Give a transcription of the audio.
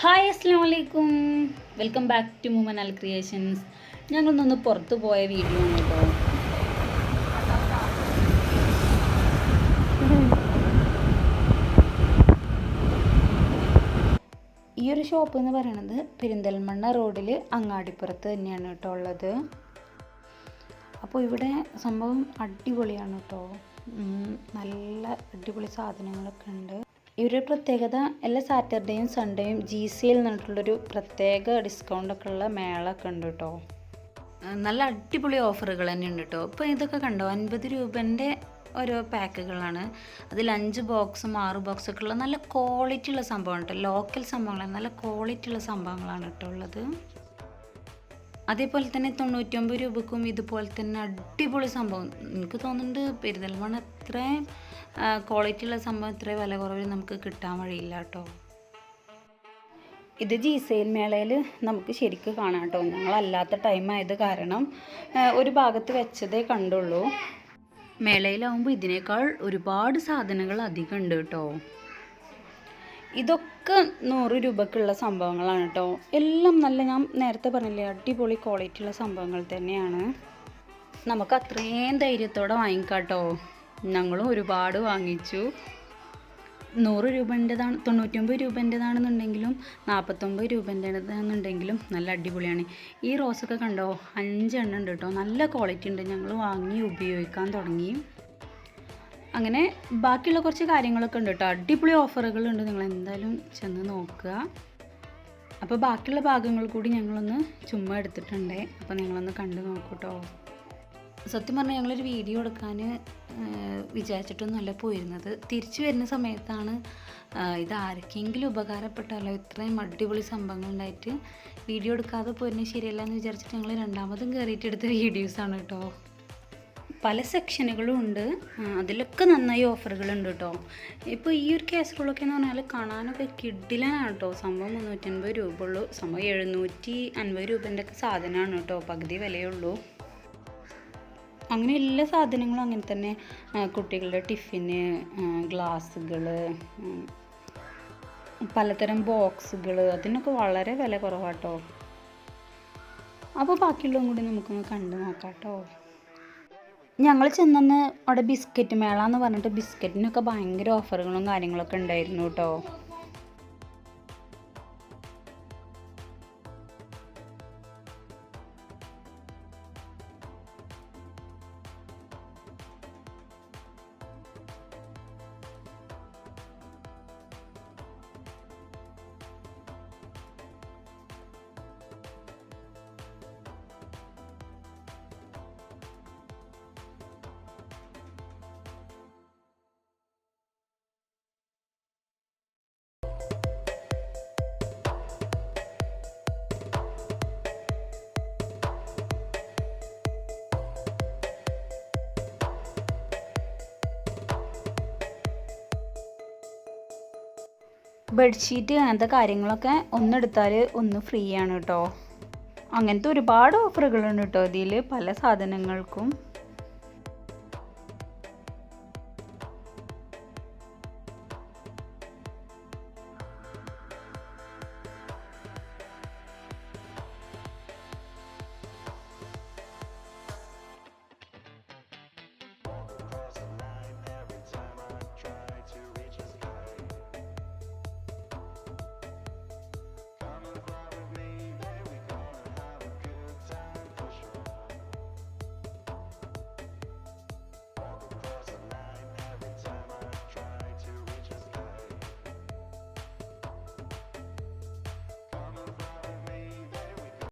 Hi അസ്സാം വലൈക്കും welcome back to Mumin Al creations. ഞങ്ങളൊന്നൊന്ന് പുറത്ത് പോയ വീഡിയോ ആണ് കേട്ടോ. ഈ ഒരു ഷോപ്പ് എന്ന് പറയുന്നത് പെരിന്തൽമണ്ണ റോഡിൽ അങ്ങാടിപ്പുറത്ത് തന്നെയാണ് കേട്ടോ ഉള്ളത്. അപ്പോൾ ഇവിടെ സംഭവം അടിപൊളിയാണ് കേട്ടോ. നല്ല അടിപൊളി സാധനങ്ങളൊക്കെ ഉണ്ട്. ഒരു പ്രത്യേകത എല്ലാ സാറ്റർഡേയും സൺഡേയും ജി സിയിൽ നിന്നിട്ടുള്ളൊരു പ്രത്യേക ഡിസ്കൗണ്ടൊക്കെ ഉള്ള മേളൊക്കെ ഉണ്ട് കേട്ടോ നല്ല അടിപൊളി ഓഫറുകൾ തന്നെ ഉണ്ട് കേട്ടോ ഇപ്പോൾ ഇതൊക്കെ കണ്ടോ? അൻപത് രൂപന്റെ ഓരോ പാക്കുകളാണ് അതിൽ അഞ്ച് ബോക്സും ആറ് ബോക്സും ഒക്കെ ഉള്ള നല്ല ക്വാളിറ്റി ഉള്ള സംഭവമാണ് കേട്ടോ ലോക്കൽ സംഭവങ്ങളാണ്. നല്ല ക്വാളിറ്റി ഉള്ള സംഭവങ്ങളാണ് കേട്ടോ ഉള്ളത്. അതേപോലെ തന്നെ തൊണ്ണൂറ്റൊമ്പത് രൂപക്കും ഇതുപോലെ തന്നെ അടിപൊളി സംഭവം. എനിക്ക് തോന്നുന്നുണ്ട് പെരുന്തൽമണ്ണ അത്രയും ക്വാളിറ്റി ഉള്ള സംഭവം ഇത്രയും വില കുറവിൽ നമുക്ക് കിട്ടാൻ വഴിയില്ല കേട്ടോ. ഇത് ജി സെയിൽ മേളയിൽ നമുക്ക് ശരിക്കും കാണാം കേട്ടോ. ഞങ്ങളല്ലാത്ത ടൈം ആയത് കാരണം ഒരു ഭാഗത്ത് വെച്ചതേ കണ്ടുള്ളൂ. മേളയിലാവുമ്പോൾ ഇതിനേക്കാൾ ഒരുപാട് സാധനങ്ങൾ അധികം ഉണ്ട് കേട്ടോ. ഇതൊക്കെ നൂറ് രൂപക്കുള്ള സംഭവങ്ങളാണ് കേട്ടോ. എല്ലാം നല്ല ഞാൻ നേരത്തെ പറഞ്ഞില്ലേ അടിപൊളി ക്വാളിറ്റി ഉള്ള സംഭവങ്ങൾ തന്നെയാണ്. നമുക്ക് അത്രയും ധൈര്യത്തോടെ വാങ്ങിക്കാം കേട്ടോ. ഞങ്ങളും ഒരുപാട് വാങ്ങിച്ചു. നൂറ് രൂപന്റെതാണ് തൊണ്ണൂറ്റൊമ്പത് രൂപന്റെതാണെന്നുണ്ടെങ്കിലും നാൽപ്പത്തൊമ്പത് രൂപന്റെതാണെന്നുണ്ടെങ്കിലും നല്ല അടിപൊളിയാണ്. ഈ റോസൊക്കെ കണ്ടോ അഞ്ചെണ്ണം ഉണ്ട് കേട്ടോ. നല്ല ക്വാളിറ്റി ഉണ്ട്. ഞങ്ങൾ വാങ്ങി ഉപയോഗിക്കാൻ തുടങ്ങി. അങ്ങനെ ബാക്കിയുള്ള കുറച്ച് കാര്യങ്ങളൊക്കെ ഉണ്ട് കേട്ടോ അടിപൊളി ഓഫറുകളുണ്ട്. നിങ്ങൾ എന്തായാലും ചെന്ന് നോക്കുക. അപ്പോൾ ബാക്കിയുള്ള ഭാഗങ്ങൾ കൂടി ഞങ്ങളൊന്ന് ചുമ്മാ എടുത്തിട്ടുണ്ട്. അപ്പോൾ നിങ്ങളൊന്ന് കണ്ടു നോക്കൂ കേട്ടോ സത്യം പറഞ്ഞാൽ ഞങ്ങളൊരു വീഡിയോ എടുക്കാൻ വിചാരിച്ചിട്ടൊന്നുമല്ല പോയിരുന്നത്. തിരിച്ചു വരുന്ന സമയത്താണ് ഇത് ആർക്കെങ്കിലും ഉപകാരപ്പെട്ടാലോ ഇത്രയും അടിപൊളി സംഭവങ്ങൾ ഉണ്ടായിട്ട് വീഡിയോ എടുക്കാതെ പോയിരുന്നത് ശരിയല്ല എന്ന് വിചാരിച്ചിട്ട് ഞങ്ങൾ രണ്ടാമതും കയറിയിട്ടെടുത്ത വീഡിയോസാണ് കേട്ടോ പല സെക്ഷനുകളും ഉണ്ട്. അതിലൊക്കെ നന്നായി ഓഫറുകളുണ്ട് കേട്ടോ ഇപ്പോൾ ഈ ഒരു കാസറോളൊക്കെ എന്ന് പറഞ്ഞാൽ കാണാനൊക്കെ കിഡിലാണ് കേട്ടോ സംഭവം മുന്നൂറ്റൻപത് രൂപ ഉള്ളൂ. സംഭവം എഴുന്നൂറ്റി അൻപത് രൂപേന്റെ ഒക്കെ സാധനമാണ് കേട്ടോ പകുതി വിലയുള്ളൂ അങ്ങനെ എല്ലാ സാധനങ്ങളും അങ്ങനെ തന്നെ കുട്ടികളുടെ ടിഫിന് ഗ്ലാസ്സുകൾ പലതരം ബോക്സുകൾ അതിനൊക്കെ വളരെ വില കുറവാട്ടോ അപ്പോൾ ബാക്കിയുള്ളതും കൂടി നമുക്കൊന്ന് കണ്ടു നോക്കാം കേട്ടോ ഞങ്ങൾ ചെന്നന്ന് അവിടെ ബിസ്ക്കറ്റ് മേള എന്ന് പറഞ്ഞിട്ട് ബിസ്ക്കറ്റിനൊക്കെ ഭയങ്കര ഓഫറുകളും കാര്യങ്ങളൊക്കെ ഉണ്ടായിരുന്നു കേട്ടോ ബെഡ്ഷീറ്റ് അങ്ങനത്തെ കാര്യങ്ങളൊക്കെ ഒന്നെടുത്താൽ ഒന്ന് ഫ്രീ ആണ് കേട്ടോ അങ്ങനത്തെ ഒരുപാട് ഓഫറുകളുണ്ട് കേട്ടോ ഇതിൽ പല സാധനങ്ങൾക്കും.